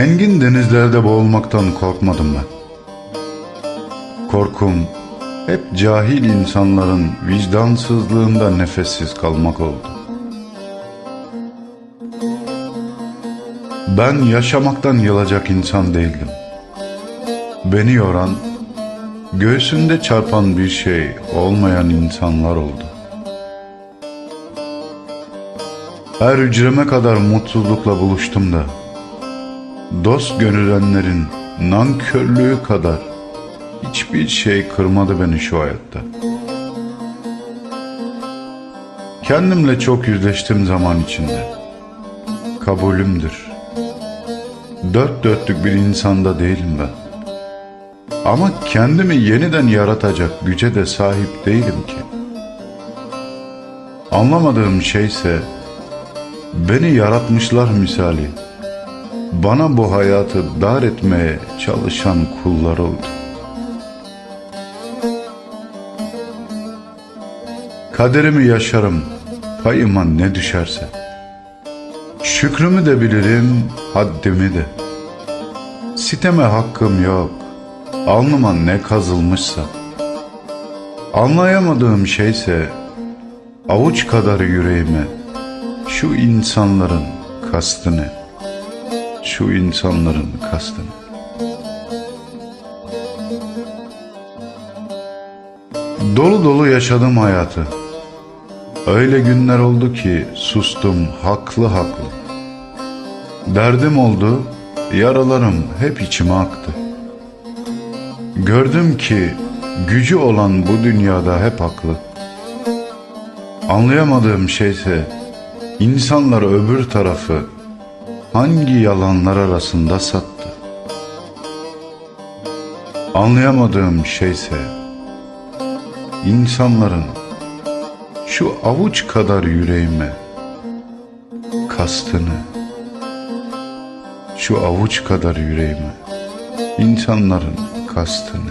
Engin denizlerde boğulmaktan korkmadım ben. Korkum hep cahil insanların vicdansızlığında nefessiz kalmak oldu. Ben yaşamaktan yılacak insan değildim. Beni yoran, göğsünde çarpan bir şey olmayan insanlar oldu. Her hücreme kadar mutsuzlukla buluştum da, dost görülenlerin nankörlüğü kadar hiçbir şey kırmadı beni şu hayatta. Kendimle çok yüzleştim zaman içinde. Kabulümdür. Dört dörtlük bir insanda değilim ben. Ama kendimi yeniden yaratacak güce de sahip değilim ki. Anlamadığım şeyse beni yaratmışlar misali. Bana bu hayatı dar etmeye çalışan kullar oldu. Kaderimi yaşarım, payıma ne düşerse. Şükrümü de bilirim, haddimi de. Siteme hakkım yok, alnıma ne kazılmışsa. Anlayamadığım şeyse, avuç kadar yüreğime, şu insanların kastını, şu insanların kastını. Dolu dolu yaşadım hayatı. Öyle günler oldu ki sustum haklı haklı. Derdim oldu, yaralarım hep içime aktı. Gördüm ki gücü olan bu dünyada hep haklı. Anlayamadığım şeyse insanlar öbür tarafı hangi yalanlar arasında sattı. Anlayamadığım şeyse insanların şu avuç kadar yüreğime kastını şu avuç kadar yüreğime insanların kastını